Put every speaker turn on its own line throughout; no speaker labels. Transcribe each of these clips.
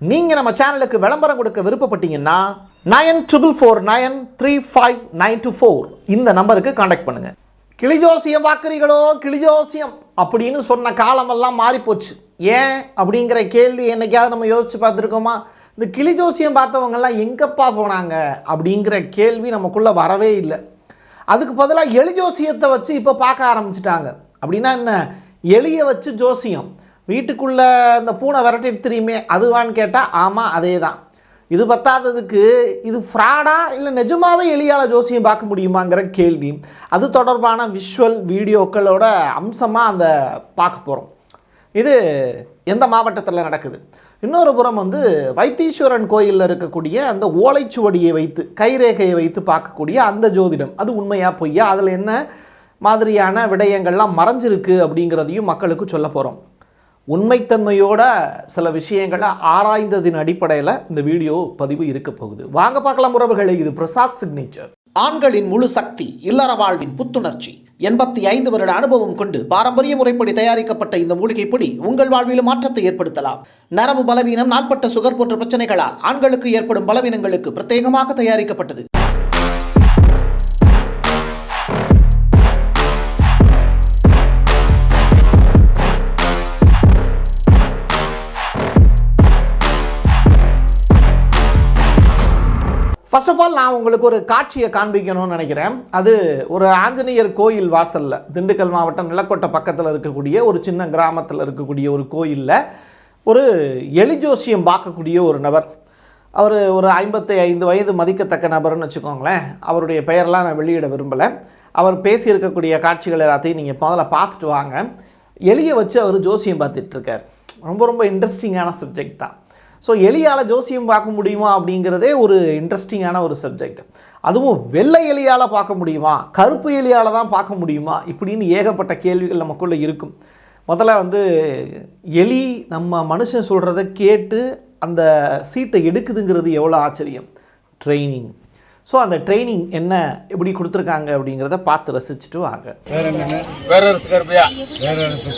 நீங்கள் நம்ம சேனலுக்கு விளம்பரம் கொடுக்க விருப்பப்பட்டீங்கன்னா nine triple four nine three five nine two four இந்த நம்பருக்கு காண்டாக்ட் பண்ணுங்கள் கிளிஜோசியம் பார்க்குறீங்களோ கிளிஜோசியம் அப்படின்னு சொன்ன காலமெல்லாம் மாறிப்போச்சு. ஏன் அப்படிங்கிற கேள்வி என்னைக்காவது நம்ம யோசித்து பார்த்துருக்கோமா? இந்த கிளிஜோசியம் பார்த்தவங்கெல்லாம் எங்கப்பா போனாங்க அப்படிங்கிற கேள்வி நமக்குள்ளே வரவே இல்லை. அதுக்கு பதிலாக எலி ஜோசியத்தை வச்சு இப்போ பார்க்க ஆரம்பிச்சிட்டாங்க. அப்படின்னா என்ன? எலியை வச்சு ஜோசியம். வீட்டுக்குள்ளே இந்த பூனை விரட்டிட்டு தெரியுமே அதுவான்னு கேட்டால் ஆமாம் அதே தான் இது பத்தாததுக்கு இது ஃப்ராடா இல்லை நிஜமாகவே எளியாள ஜோசியம் பார்க்க முடியுமாங்கிற கேள்வி. அது தொடர்பான விஷுவல் வீடியோக்களோட அம்சமாக அந்த பார்க்க போகிறோம் இது எந்த மாவட்டத்தில் நடக்குது? இன்னொரு புறம் வந்து வைத்தீஸ்வரன் கோயிலில் இருக்கக்கூடிய அந்த ஓலைச்சுவடியை வைத்து கைரேகையை வைத்து பார்க்கக்கூடிய அந்த ஜோதிடம். அது உண்மையாக பொய்யா? அதில் என்ன மாதிரியான விடயங்கள்லாம் மறைஞ்சிருக்கு அப்படிங்கிறதையும் மக்களுக்கு சொல்ல போகிறோம் உண்மைத்தன்மையோட சில விஷயங்களை ஆராய்ந்ததின் அடிப்படையில் இந்த வீடியோ பதிவு இருக்க போகுது. வாங்க பார்க்கலாம் உறவுகளை இது பிரசாத் சிக்னேச்சர் ஆண்களின் முழு சக்தி இல்லற வாழ்வின் புத்துணர்ச்சி. எண்பத்தி ஐந்து வருட அனுபவம் கொண்டு பாரம்பரிய முறைப்படி தயாரிக்கப்பட்ட இந்த மூலிகை பொடி உங்கள் வாழ்விலும் மாற்றத்தை ஏற்படுத்தலாம். நரம்பு பலவீனம் நாட்பட்ட சுகர் போன்ற பிரச்சனைகளால் ஆண்களுக்கு ஏற்படும் பலவீனங்களுக்கு பிரத்யேகமாக தயாரிக்கப்பட்டது. ஃபர்ஸ்ட் ஆஃப் ஆல் நான் உங்களுக்கு ஒரு காட்சியை காண்பிக்கணும்னு நினைக்கிறேன். அது ஒரு ஆஞ்சநேயர் கோயில் வாசலில் திண்டுக்கல் மாவட்டம் நிலக்கோட்டை பக்கத்தில் இருக்கக்கூடிய ஒரு சின்ன கிராமத்தில் இருக்கக்கூடிய ஒரு கோயிலில் ஒரு எலிஜோசியம் பார்க்கக்கூடிய ஒரு நபர். அவர் ஒரு ஐம்பத்தி ஐந்து வயது மதிக்கத்தக்க நபர்னு வச்சுக்கோங்களேன். அவருடைய பெயரெலாம் நான் வெளியிட விரும்பலை. அவர் பேசியிருக்கக்கூடிய காட்சிகள் எல்லாத்தையும் நீங்கள் முதல்ல பார்த்துட்டு வாங்க. எலியை வச்சு அவர் ஜோசியம் பார்த்துட்ருக்கார் ரொம்ப ரொம்ப இன்ட்ரெஸ்டிங்கான சப்ஜெக்ட் தான். ஸோ எலியால் ஜோசியம் பார்க்க முடியுமா அப்படிங்கிறதே ஒரு இன்ட்ரெஸ்டிங்கான ஒரு சப்ஜெக்ட் அதுவும் வெள்ளை எலியால் பார்க்க முடியுமா? கருப்பு எலியால் தான் பார்க்க முடியுமா? இப்படின்னு ஏகப்பட்ட கேள்விகள் நமக்குள்ளே இருக்கும். முதல்ல வந்து எலி நம்ம மனுஷன் சொல்கிறத கேட்டு அந்த சீட்டை எடுக்குதுங்கிறது எவ்வளோ ஆச்சரியம்? ட்ரைனிங் ஸோ அந்த ட்ரைனிங் என்ன எப்படி கொடுத்துருக்காங்க அப்படிங்கிறத பார்த்து ரசிச்சுட்டு வாங்க.
வேற என்னென்ன
வேற அரசு கருப்பையா?
வேற அரசு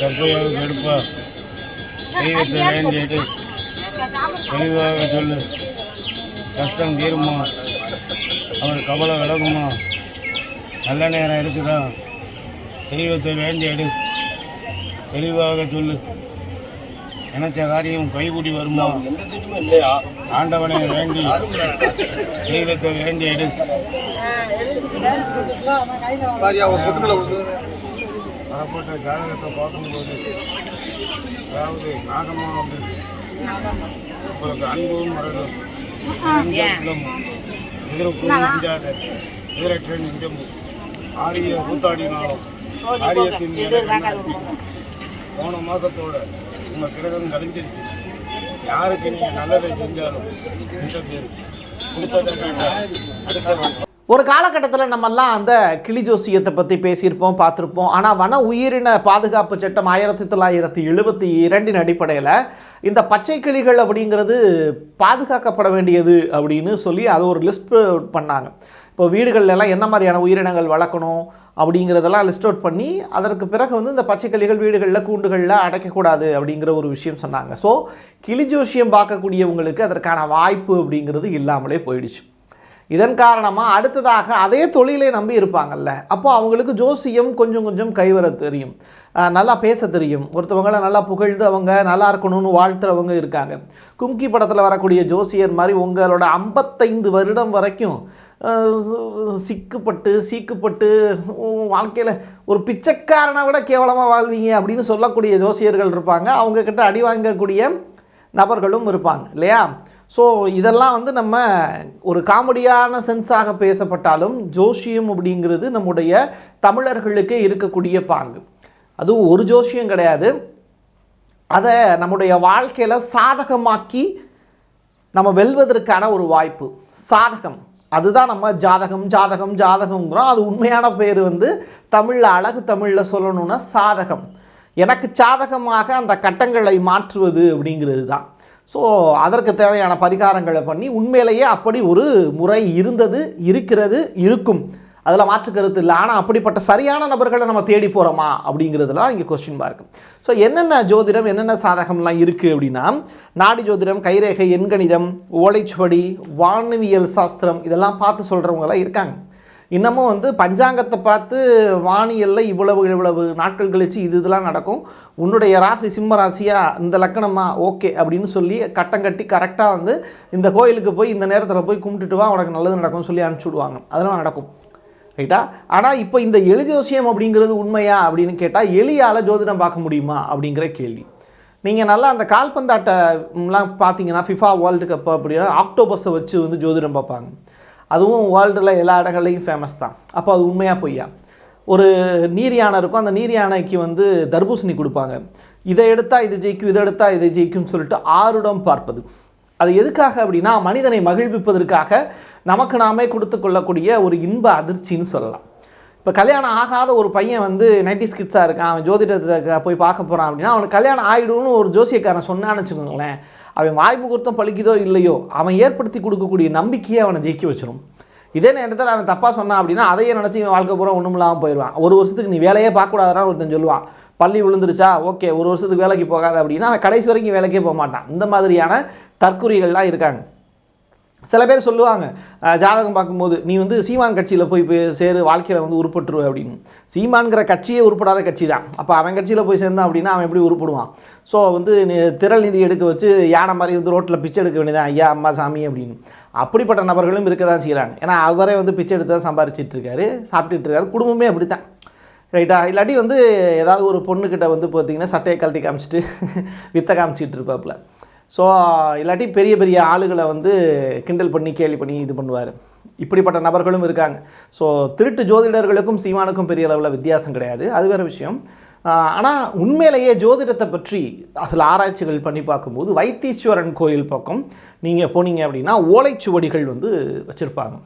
தெளிவாக சொல்லு. கஷ்டம் தீருமா? அவர் கவலை விலகுமா? நல்ல நேரம் இருக்குதா? தெய்வத்தை வேண்டி எடு. தெளிவாக சொல்லு. நினைச்ச காரியம் கைகூடி வருமா? ஆண்டவனை வேண்டி தெய்வத்தை வேண்டி எடு. வரப்பட்ட ஜாதகத்தை பார்க்கும்போது அதாவது நாகமா வந்து உங்களுக்கு அன்பும் மரணும் எதிர்ப்பு நெஞ்சாத எதிரற்ற நெஞ்சமும் ஆரிய கூத்தாடினாலும் ஆரியத்தின் போன மாசத்தோட உங்க கிரகம் கழிஞ்சிருச்சு யாருக்கு நீங்க நல்லதை செஞ்சாலும் இந்த பேர் கொடுத்ததை அடுத்த
ஒரு காலகட்டத்தில் நம்மெல்லாம் அந்த கிளி ஜோசியத்தை பற்றி பேசியிருப்போம் பார்த்துருப்போம். ஆனால் வன உயிரின பாதுகாப்பு சட்டம் ஆயிரத்தி தொள்ளாயிரத்தி எழுபத்தி இரண்டின் அடிப்படையில் இந்த பச்சை கிளிகள் அப்படிங்கிறது பாதுகாக்கப்பட வேண்டியது அப்படின்னு சொல்லி அதை ஒரு லிஸ்ட் பண்ணாங்க. இப்போ வீடுகளில் எல்லாம் என்ன மாதிரியான உயிரினங்கள் வளர்க்கணும் அப்படிங்கிறதெல்லாம் லிஸ்ட் அவுட் பண்ணி அதற்கு பிறகு வந்து இந்த பச்சை கிளிகள் வீடுகளில் கூண்டுகளில் அடைக்கக்கூடாது அப்படிங்கிற ஒரு விஷயம் சொன்னாங்க. ஸோ கிளி ஜோசியம் பார்க்கக்கூடியவங்களுக்கு அதற்கான வாய்ப்பு அப்படிங்கிறது இல்லாமலே போயிடுச்சு. இதன் காரணமாக அடுத்ததாக அதே தொழிலை நம்பி இருப்பாங்கல்ல. அப்போ அவங்களுக்கு ஜோசியம் கொஞ்சம் கொஞ்சம் கைவர தெரியும். நல்லா பேச தெரியும். ஒருத்தவங்கள நல்லா புகழ்ந்து அவங்க நல்லா இருக்கணும்னு வாழ்த்துறவங்க இருக்காங்க. கும்கி படத்தில் வரக்கூடிய ஜோசியர் மாதிரி உங்களோட ஐம்பத்தைந்து வருடம் வரைக்கும் சிக்குப்பட்டு சீக்குப்பட்டு வாழ்க்கையில் ஒரு பிச்சைக்காரனை விட கேவலமாக வாழ்வீங்க அப்படின்னு சொல்லக்கூடிய ஜோசியர்கள் இருப்பாங்க. அவங்கக்கிட்ட அடி வாங்கக்கூடிய நபர்களும் இருப்பாங்க. இல்லையா? ஸோ இதெல்லாம் வந்து நம்ம ஒரு காமெடியான சென்ஸாக பேசப்பட்டாலும் ஜோஷியம் அப்படிங்கிறது நம்முடைய தமிழர்களுக்கே இருக்கக்கூடிய பாங்கு. அதுவும் ஒரு ஜோஷியம் கிடையாது. அதை நம்முடைய வாழ்க்கையில் சாதகமாக்கி நம்ம வெல்வதற்கான ஒரு வாய்ப்பு. சாதகம். அதுதான் நம்ம ஜாதகம் ஜாதகம் ஜாதகங்கிறோம் அது உண்மையான பேர் வந்து தமிழில் அழகு தமிழில் சொல்லணும்னா சாதகம். எனக்கு சாதகமாக அந்த கட்டங்களை மாற்றுவது அப்படிங்கிறது தான். ஸோ அதற்கு தேவையான பரிகாரங்களை பண்ணி உண்மையிலேயே அப்படி ஒரு முறை இருந்தது இருக்கிறது இருக்கும். அதில் மாற்று கருத்து இல்லை. ஆனால் அப்படிப்பட்ட சரியான நபர்களை நம்ம தேடி போகிறோமா அப்படிங்கிறதுலாம் இங்கே கொஸ்டின் மார்க் ஸோ என்னென்ன ஜோதிடம் என்னென்ன சாதகம்லாம் இருக்குது அப்படின்னா நாடி ஜோதிடம் கைரேகை எண்கணிதம் ஓலைச்சுவடி வானவியல் சாஸ்திரம் இதெல்லாம் பார்த்து சொல்கிறவங்களாம் இருக்காங்க. இன்னமும் வந்து பஞ்சாங்கத்தை பார்த்து வானியலில் இவ்வளவு இவ்வளவு நாட்கள் கழித்து இது இதெல்லாம் நடக்கும். உன்னுடைய ராசி சிம்ம ராசியா இந்த லக்கணமா ஓகே அப்படின்னு சொல்லி கட்டம் கட்டி கரெக்டாக வந்து இந்த கோயிலுக்கு போய் இந்த நேரத்தில் போய் கும்பிட்டுட்டு வா உனக்கு நல்லது நடக்கும்னு சொல்லி அனுப்பிச்சி விடுவாங்க. அதெல்லாம் நடக்கும். ரைட்டா ஆனால் இப்போ இந்த எலி ஜோசியம் அப்படிங்கிறது உண்மையா அப்படின்னு கேட்டால் எலியால் ஜோதிடம் பார்க்க முடியுமா அப்படிங்கிற கேள்வி. நீங்கள் நல்லா அந்த கால்பந்தாட்டம்லாம் பார்த்தீங்கன்னா ஃபிஃபா வேர்ல்டு கப் அப்படின்னா ஆக்டோபஸை வச்சு வந்து ஜோதிடம் பார்ப்பாங்க. அதுவும் வேர்ல்டில் எல்லா இடங்கள்லையும் ஃபேமஸ் தான். அப்போ அது உண்மையாக பொய்யா? ஒரு நீர் யானை இருக்கும் அந்த நீர் யானைக்கு வந்து தர்பூசணி கொடுப்பாங்க. இதை எடுத்தால் இது ஜெயிக்கும் இதை எடுத்தால் இது ஜெயிக்கும்னு சொல்லிட்டு ஆருடம் பார்ப்பது. அது எதுக்காக அப்படின்னா மனிதனை மகிழ்விப்பதற்காக நமக்கு நாமே கொடுத்து கொள்ளக்கூடிய ஒரு இன்ப அதிர்ச்சின்னு சொல்லலாம். இப்போ கல்யாணம் ஆகாத ஒரு பையன் வந்து நைன்டி ஸ்கிட்ஸாக இருக்கான் அவன் ஜோதிடத்தில் போய் பார்க்க போகிறான் அப்படின்னா அவனுக்கு கல்யாணம் ஆகிடும்னு ஒரு ஜோசியக்காரன் சொன்னான்னு வச்சுக்கோங்களேன் அவன் வாய் முகூர்த்தம் பழிக்குதோ இல்லையோ அவன் ஏற்படுத்தி கொடுக்கக்கூடிய நம்பிக்கையை அவனை ஜெயிக்க வச்சிடும் இதே நேரத்தில் அவன் தப்பாக சொன்னான் அப்படின்னா அதையே நினச்சி இவன் வாழ்க்கை பூரா ஒன்றும் இல்லாமல் போயிடுவான் ஒரு வருஷத்துக்கு நீ வேலையே பார்க்கக்கூடாதான்னு ஒருத்தன் சொல்லுவான். பள்ளி விழுந்துருச்சா? ஓகே ஒரு வருஷத்துக்கு வேலைக்கு போகாத அப்படின்னா அவன் கடைசி வரைக்கும் வேலைக்கே போக மாட்டான். இந்த மாதிரியான தற்குறிகள்லாம் இருக்காங்க. சில பேர் சொல்லுவாங்க ஜாதகம் பார்க்கும்போது நீ வந்து சீமான் கட்சியில் போய் போய் சேரு வாழ்க்கையில் வந்து உருப்பட்டுருவ அப்படின்னு. சீமான்கிற கட்சியே உருப்படாத கட்சி தான். அப்போ அவன் கட்சியில் போய் சேர்ந்தான் அப்படின்னா அவன் எப்படி உருப்படுவான்? ஸோ வந்து திரள் நிதி எடுக்க வச்சு யானை மாதிரி வந்து ரோட்டில் பிச்சை எடுக்க வேண்டியதான் ஐயா அம்மா சாமி அப்படின்னு. அப்படிப்பட்ட நபர்களும் இருக்க தான் செய்கிறாங்க ஏன்னா அவரே வந்து பிச்சை எடுத்து தான் சம்பாரிச்சிட்டு இருக்காரு சாப்பிட்டுட்டு இருக்காரு. குடும்பமே அப்படி தான் ரைட்டா இல்லாட்டி வந்து ஏதாவது ஒரு பொண்ணுக்கிட்ட வந்து பார்த்தீங்கன்னா சட்டையை கழட்டி காமிச்சிட்டு வித்தை காமிச்சிட்டு இருப்பாப்புல. ஸோ இல்லாட்டி பெரிய பெரிய ஆளுகளை வந்து கிண்டல் பண்ணி கேள்வி பண்ணி இது பண்ணுவார். இப்படிப்பட்ட நபர்களும் இருக்காங்க. ஸோ திருட்டு ஜோதிடர்களுக்கும் சீமானுக்கும் பெரிய அளவில் வித்தியாசம் கிடையாது. அது வேறு விஷயம். ஆனால் உண்மையிலேயே ஜோதிடத்தை பற்றி அதில் ஆராய்ச்சிகள் பண்ணி பார்க்கும்போது வைத்தீஸ்வரன் கோயில் பக்கம் நீங்கள் போனீங்க அப்படின்னா ஓலைச்சுவடிகள் வந்து வச்சுருப்பாங்க.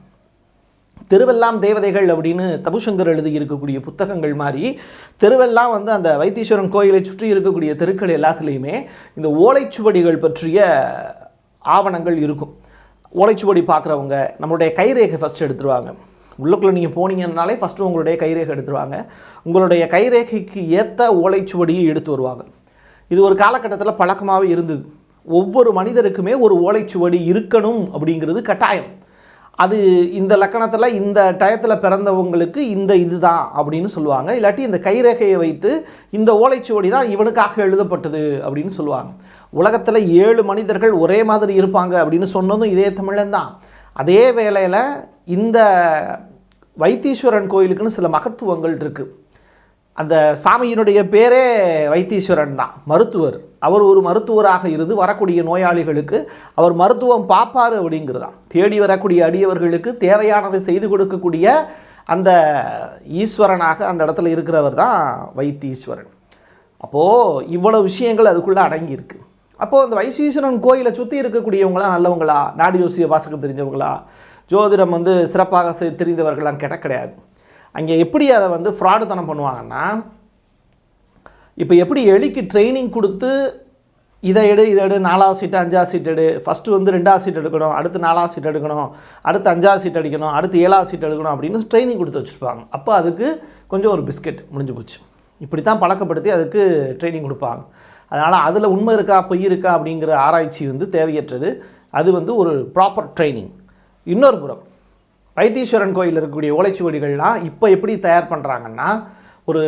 தெருவெல்லாம் தேவதைகள் அப்படின்னு தபுசங்கர் எழுதி இருக்கக்கூடிய புத்தகங்கள் மாதிரி தெருவெல்லாம் வந்து அந்த வைத்தீஸ்வரன் கோயிலை சுற்றி இருக்கக்கூடிய தெருக்கள் எல்லாத்துலேயுமே இந்த ஓலைச்சுவடிகள் பற்றிய ஆவணங்கள் இருக்கும். ஓலைச்சுவடி பார்க்குறவங்க நம்மளுடைய கைரேகை ஃபஸ்ட் எடுத்துருவாங்க. உள்ளுக்குள்ளே நீங்கள் போனீங்கன்னாலே ஃபஸ்ட்டு உங்களுடைய கைரேகை எடுத்துருவாங்க. உங்களுடைய கைரேகைக்கு ஏற்ற ஓலைச்சுவடியை எடுத்து வருவாங்க. இது ஒரு காலகட்டத்தில் பழக்கமாகவே இருந்தது. ஒவ்வொரு மனிதருக்குமே ஒரு ஓலைச்சுவடி இருக்கணும் அப்படிங்கிறது கட்டாயம். அது இந்த லக்கணத்தில் இந்த டயத்தில் பிறந்தவங்களுக்கு இந்த இதுதான் அப்படின்னு சொல்லுவாங்க. இல்லாட்டி இந்த கைரேகையை வைத்து இந்த ஓலைச்சுவடி தான் இவனுக்காக எழுதப்பட்டது அப்படின்னு சொல்லுவாங்க. உலகத்தில் ஏழு மனிதர்கள் ஒரே மாதிரி இருப்பாங்க அப்படின்னு சொன்னதும் இதே தமிழன் தான். அதே வேளையில் இந்த வைத்தீஸ்வரன் கோயிலுக்குன்னு சில மகத்துவங்கள் இருக்குது அந்த சாமியினுடைய பேரே வைத்தீஸ்வரன் தான் மருத்துவர். அவர் ஒரு மருத்துவராக இருந்து வரக்கூடிய நோயாளிகளுக்கு அவர் மருத்துவம் பார்ப்பார் அப்படிங்கிறதான். தேடி வரக்கூடிய அடியவர்களுக்கு தேவையானதை செய்து கொடுக்கக்கூடிய அந்த ஈஸ்வரனாக அந்த இடத்துல இருக்கிறவர் தான் வைத்தீஸ்வரன். அப்போது இவ்வளோ விஷயங்கள் அதுக்குள்ளே அடங்கியிருக்கு. அப்போது அந்த வைசீஸ்வரன் கோயிலை சுற்றி இருக்கக்கூடியவங்களாம் நல்லவங்களா நாடி ஜோசிய வாசகம் தெரிஞ்சவங்களா? ஜோதிடம் வந்து சிறப்பாக செ- தெரிந்தவர்களான்னு கேட்டால் கிடையாது. அங்கே எப்படி அதை வந்து ஃப்ராடுத்தனம் பண்ணுவாங்கன்னா இப்போ எப்படி எலிக்கு ட்ரைனிங் கொடுத்து இதை எடு இதை எடு நாலாவது சீட்டு அஞ்சாவது சீட் எடு. ஃபஸ்ட்டு வந்து ரெண்டாவது சீட் எடுக்கணும் அடுத்து நாலாவது சீட் எடுக்கணும் அடுத்து அஞ்சாவது சீட் அடிக்கணும் அடுத்து ஏழாவது சீட் எடுக்கணும் அப்படின்னு ட்ரைனிங் கொடுத்து வச்சுருப்பாங்க. அப்போ அதுக்கு கொஞ்சம் ஒரு பிஸ்கெட் முடிஞ்சு போச்சு. இப்படி தான் பழக்கப்படுத்தி அதுக்கு ட்ரைனிங் கொடுப்பாங்க. அதனால் அதில் உண்மை இருக்கா பொய் இருக்கா அப்படிங்கிற ஆராய்ச்சி வந்து தேவையற்றது. அது வந்து ஒரு ப்ராப்பர் ட்ரைனிங் இன்னொரு புறம் வைத்தீஸ்வரன் கோயில் இருக்கக்கூடிய ஓலைச்சுவடிகள்லாம் இப்போ எப்படி தயார் பண்ணுறாங்கன்னா ஒரு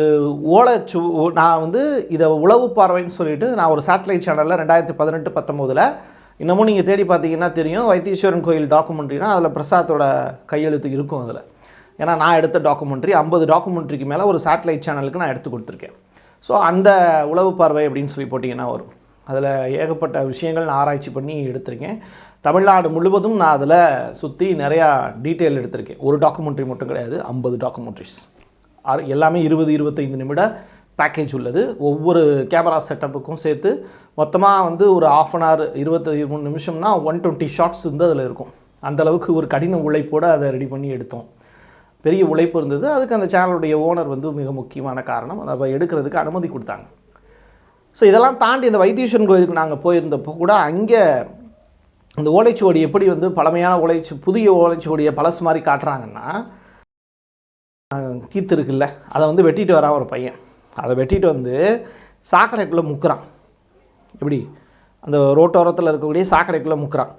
ஓலைச்சு நான் வந்து இதை உளவு பார்வைன்னு சொல்லிட்டு நான் ஒரு சேட்டலைட் சேனலில் ரெண்டாயிரத்தி பதினெட்டு பத்தொம்போதில் இன்னமும் நீங்கள் தேடி பார்த்தீங்கன்னா தெரியும் வைத்தீஸ்வரன் கோயில் டாக்குமெண்ட்ரினா அதில் பிரசாத்தோட கையெழுத்து இருக்கும் அதில். ஏன்னா நான் எடுத்த டாக்குமெண்ட்ரி ஐம்பது டாக்குமெண்ட்ரிக்கு மேலே ஒரு சேட்டலைட் சேனலுக்கு நான் எடுத்து கொடுத்துருக்கேன். ஸோ அந்த உளவு பார்வை அப்படின்னு சொல்லி போட்டிங்கன்னா வரும். அதில் ஏகப்பட்ட விஷயங்கள் நான் ஆராய்ச்சி பண்ணி எடுத்திருக்கேன். தமிழ்நாடு முழுவதும் நான் அதில் சுற்றி நிறையா டீட்டெயில் எடுத்திருக்கேன். ஒரு டாக்குமெண்ட்ரி மட்டும் கிடையாது ஐம்பது டாக்குமெண்ட்ரிஸ் எல்லாமே இருபது இருபத்தைந்து நிமிட பேக்கேஜ் உள்ளது. ஒவ்வொரு கேமரா செட்டப்புக்கும் சேர்த்து மொத்தமாக வந்து ஒரு ஆஃப் அன் ஹவர் இருபத்தி மூணு நிமிஷம்னா ஒன் டுவெண்ட்டி ஷார்ட்ஸ் வந்து அதில் இருக்கும். அந்தளவுக்கு ஒரு கடின உழைப்போடு அதை ரெடி பண்ணி எடுத்தோம். பெரிய உழைப்பு இருந்தது. அதுக்கு அந்த சேனலுடைய ஓனர் வந்து மிக முக்கியமான காரணம். அதை எடுக்கிறதுக்கு அனுமதி கொடுத்தாங்க. ஸோ இதெல்லாம் தாண்டி இந்த வைத்தீஸ்வரன் கோயிலுக்கு நாங்கள் போயிருந்தப்போ கூட அங்கே இந்த ஓலைச்சுவடி எப்படி வந்து பழமையான ஓலைச்சு புதிய ஓலைச்சுவடியை பழசு மாதிரி காட்டுறாங்கன்னா கீத்து இருக்குல்ல அதை வந்து வெட்டிட்டு வரான் ஒரு பையன். அதை வெட்டிட்டு வந்து சாக்கடைக்குள்ளே முக்கிறான். எப்படி? அந்த ரோட்டோரத்தில் இருக்கக்கூடிய சாக்கடைக்குள்ளே முக்கிறான்.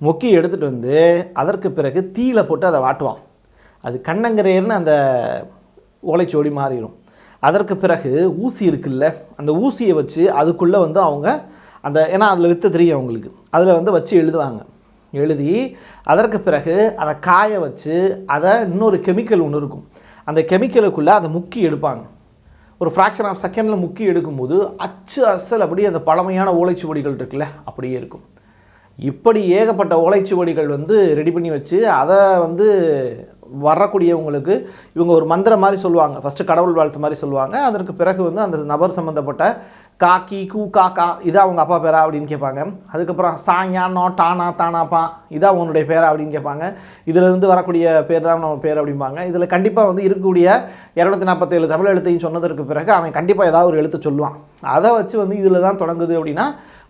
முக்கி எடுத்துகிட்டு வந்து அதற்கு பிறகு தீயில போட்டு அதை வாட்டுவான். அது கண்ணங்கரையர்னு அந்த ஓலைச்சோடி மாறிடும் அதற்கு பிறகு ஊசி இருக்குல்ல அந்த ஊசியை வச்சு அதுக்குள்ளே வந்து அவங்க அந்த ஏன்னா அதில் வித்து தெரியும் அவங்களுக்கு. அதில் வந்து வச்சு எழுதுவாங்க. எழுதி அதற்கு பிறகு அதை காய வச்சு அதை இன்னொரு கெமிக்கல் ஒன்று இருக்கும். அந்த கெமிக்கலுக்குள்ளே அதை முக்கி எடுப்பாங்க. ஒரு ஃப்ராக்ஷன் ஆஃப் செகண்டில் முக்கி எடுக்கும்போது அச்சு அசல் அப்படியே அந்த பழமையான ஓலைச்சுவடிகள் இருக்குல்ல அப்படியே இருக்கும். இப்படி ஏகப்பட்ட ஓலைச்சுவடிகள் வந்து ரெடி பண்ணி வச்சு அதை வந்து வரக்கூடியவங்களுக்கு இவங்க ஒரு மந்திரம் மாதிரி சொல்லுவாங்க. ஃபஸ்ட்டு கடவுள் வாழ்த்து மாதிரி சொல்லுவாங்க. அதற்கு பிறகு வந்து அந்த நபர் சம்மந்தப்பட்ட காக்கி கூ காக்கா இதான் அவங்க அப்பா பேரா அப்படின்னு கேட்பாங்க. அதுக்கப்புறம் சாஞா டானா தானாப்பா இதான் உன்னுடைய பேரா அப்படின்னு கேட்பாங்க. இதிலிருந்து வரக்கூடிய பேர் தான் நம்ம பேர் அப்படிம்பாங்க. இதில் கண்டிப்பாக வந்து இருக்கக்கூடிய இரநூத்தி நாற்பத்தேழு தமிழ் எழுத்தையும் சொன்னதற்கு பிறகு அவன் கண்டிப்பாக ஏதாவது ஒரு எழுத்து சொல்லுவான். அதை வச்சு வந்து இதில் தான் தொடங்குது அப்படின்னா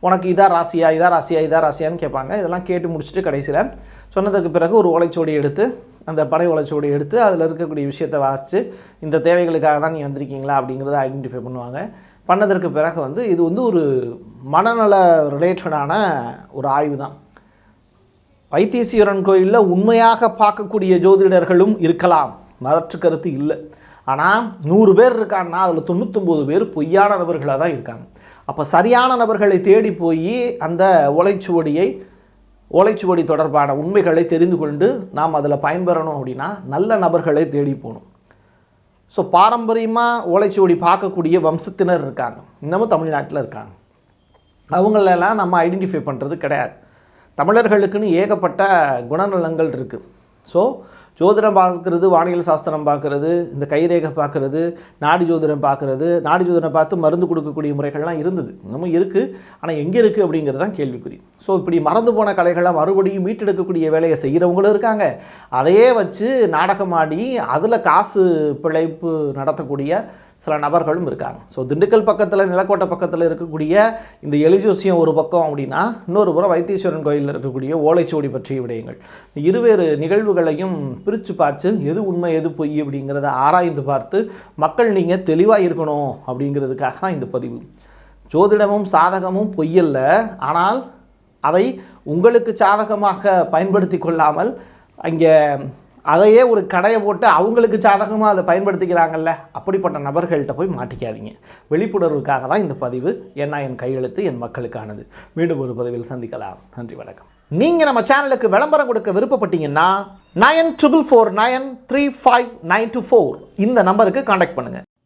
உனக்கு இதான் ராசியா இதா ராசியா இதா ராசியான்னு கேட்பாங்க. இதெல்லாம் கேட்டு முடிச்சுட்டு கடைசியில் சொன்னதுக்கு பிறகு ஒரு ஓலைச்சுவடி எடுத்து அந்த படை ஓலைச்சுவடி எடுத்து அதில் இருக்கக்கூடிய விஷயத்தை வாசித்து இந்த தேவைகளுக்காக தான் நீ வந்திருக்கீங்களா அப்படிங்கிறத ஐடென்டிஃபை பண்ணுவாங்க. பண்ணதற்கு பிறகு வந்து இது வந்து ஒரு மனநல ரிலேட்டடான ஒரு ஆய்வு தான் வைத்தீஸ்வரன் கோயிலில் உண்மையாக பார்க்கக்கூடிய ஜோதிடர்களும் இருக்கலாம். மாற்று கருத்து இல்லை. ஆனால் நூறு பேர் இருக்காங்கன்னா அதில் தொண்ணூத்தொம்பது பேர் பொய்யான நபர்களாக தான் இருக்காங்க. அப்போ சரியான நபர்களை தேடி போய் அந்த ஓலைச்சுவடியை ஓலைச்சுவடி தொடர்பான உண்மைகளை தெரிந்து கொண்டு நாம் அதில் பயன்பெறணும் அப்படின்னா நல்ல நபர்களை தேடி போகணும். ஸோ பாரம்பரியமாக ஓலைச்சுவடி பார்க்கக்கூடிய வம்சத்தினர் இருக்காங்க. இன்னமும் தமிழ்நாட்டில் இருக்காங்க. அவங்களெல்லாம் நம்ம ஐடென்டிஃபை பண்ணுறது கிடையாது. தமிழர்களுக்குன்னு ஏகப்பட்ட குணநலங்கள் இருக்குது ஸோ ஜோதிடம் பார்க்குறது வானியல் சாஸ்திரம் பார்க்குறது இந்த கைரேகை பார்க்குறது நாடி ஜோதிடம் பார்க்குறது நாடி ஜோதிடம் பார்த்து மருந்து கொடுக்கக்கூடிய முறைகள்லாம் இருந்தது. இன்னமும் இருக்குது ஆனால் எங்கே இருக்குது அப்படிங்கிறது தான் கேள்விக்குறி. ஸோ இப்படி மறந்து போன கலைகள்லாம் மறுபடியும் மீட்டெடுக்கக்கூடிய வேலையை செய்கிறவங்களும் இருக்காங்க. அதையே வச்சு நாடகமாடி அதில் காசு பிழைப்பு நடத்தக்கூடிய சில நபர்களும் இருக்காங்க. ஸோ திண்டுக்கல் பக்கத்தில் நிலக்கோட்டை பக்கத்தில் இருக்கக்கூடிய இந்த எலிஜோசியம் ஒரு பக்கம் அப்படின்னா இன்னொரு புறம் வைத்தீஸ்வரன் கோயிலில் இருக்கக்கூடிய ஓலைச்சுவடி பற்றிய விடயங்கள். இருவேறு நிகழ்வுகளையும் பிரித்து பார்த்து எது உண்மை எது பொய் அப்படிங்கிறத ஆராய்ந்து பார்த்து மக்கள் நீங்கள் தெளிவாக இருக்கணும் அப்படிங்கிறதுக்காக தான் இந்த பதிவு. ஜோதிடமும் சாதகமும் பொய்யல்ல. ஆனால் அதை உங்களுக்கு சாதகமாக பயன்படுத்தி கொள்ளாமல் அங்கே அதையே ஒரு கடையை போட்டு அவங்களுக்கு சாதகமாக அதை பயன்படுத்திக்கிறாங்கல்ல? அப்படிப்பட்ட நபர்கள்ட்ட போய் மாட்டிக்காதீங்க. விழிப்புணர்வுக்காக தான் இந்த பதிவு என்ன என் கையெழுத்து என் மக்களுக்கானது. மீண்டும் ஒரு பதிவில் சந்திக்கலாம். நன்றி வணக்கம். நீங்கள் நம்ம சேனலுக்கு விளம்பரம் கொடுக்க விருப்பப்பட்டீங்கன்னா nine triple four nine three five nine two four இந்த நம்பருக்கு காண்டாக்ட் பண்ணுங்கள்